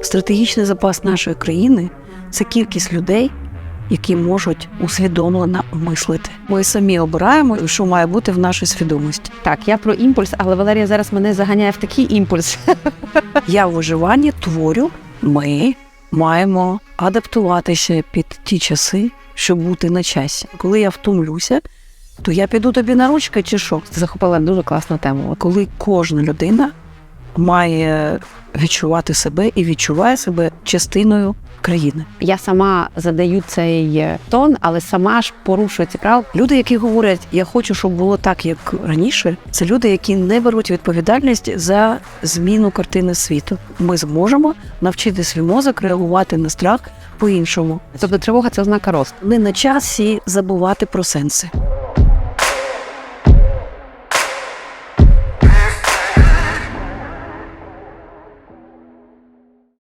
Стратегічний запас нашої країни це кількість людей, які можуть усвідомлено мислити. Ми самі обираємо, що має бути в нашій свідомості. Так, я про імпульс, але Валерія зараз мене заганяє в такий імпульс. Я в виживанні творю. Ми маємо адаптуватися під ті часи, щоб бути на часі. Коли я втомлюся, то я піду тобі на ручки чи що? Ти захопила дуже класну тему. Коли кожна людина має відчувати себе і відчуває себе частиною країни. Я сама задаю цей е, тон, але сама ж порушую ці правила. Люди, які говорять, я хочу, щоб було так, як раніше, це люди, які не беруть відповідальність за зміну картини світу. Ми зможемо навчити свій мозок реагувати на страх по-іншому. Тобто тривога це ознака росту. Не на часі забувати про сенси.